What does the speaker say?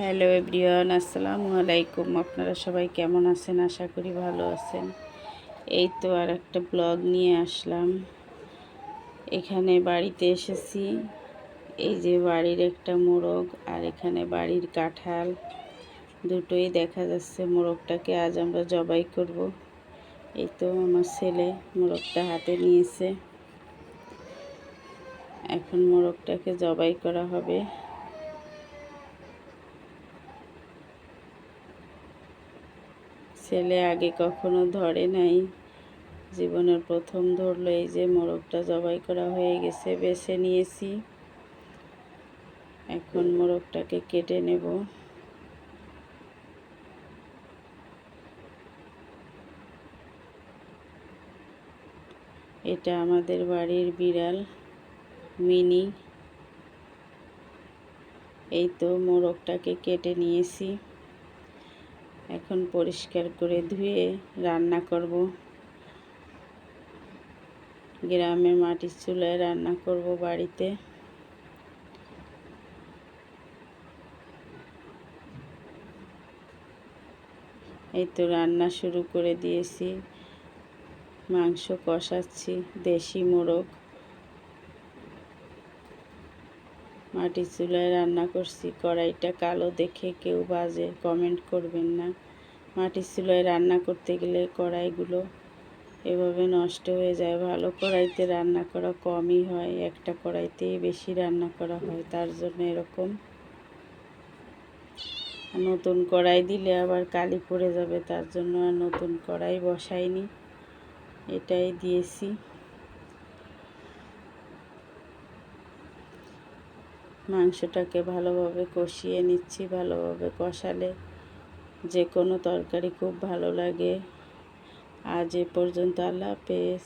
Hello everyone, আসসালামু আলাইকুম। আপনারা সবাই কেমন আছেন? আশা করি ভালো আছেন। এই তো আর একটা ব্লগ নিয়ে আসলাম। এখানে বাড়িতে এসেছি। এই যে বাড়ির একটা মোরগ আর এখানে বাড়ির কাঁঠাল। দুটোই দেখা যাচ্ছে মোরগটাকে আজ আমরা জবাই করব। এই তো আমার ছেলে মোরগটা হাতে নিয়েছে। এখন মোরগটাকে জবাই করা হবে। ছেলে আগে কখনো ধরে নাই। জীবনের প্রথম ধরলো এই যে মোরগটা জবাই করা হয়ে গেছে, বেছে নিয়েছি। এখন মোরগটাকে কেটে নেব। এটা আমাদের বাড়ির বিড়াল, মিনি। এই তো মোরগটাকে কেটে নিয়েছি। এখন পরিষ্কার করে ধুয়ে রান্না করব। গ্রামের মাটির চুলায় রান্না করব বাড়িতে। এই তো রান্না শুরু করে দিয়েছি। মাংস কষাচ্ছি, দেশি মোরগ। মাটির চুলায় রান্না করছি, কড়াইটা কালো দেখে কেউ বাজে কমেন্ট করবেন না। মাটির চুলায় রান্না করতে গেলে কড়াইগুলো এভাবে নষ্ট হয়ে যায়। ভালো কড়াইতে রান্না করা কমই হয়, একটা কড়াইতেই বেশি রান্না করা হয়। তার জন্য এরকম নতুন কড়াই দিলে আবার কালি পড়ে যাবে, তার জন্য আর নতুন কড়াই বসাইনি। এটাই দিয়েছি। মাংসটাকে ভালোভাবে কষিয়ে নিচ্ছি, ভালোভাবে কষালে যে কোনো তরকারি খুব ভালো লাগে। আজ এ পর্যন্ত আল্লাহ হাফেজ।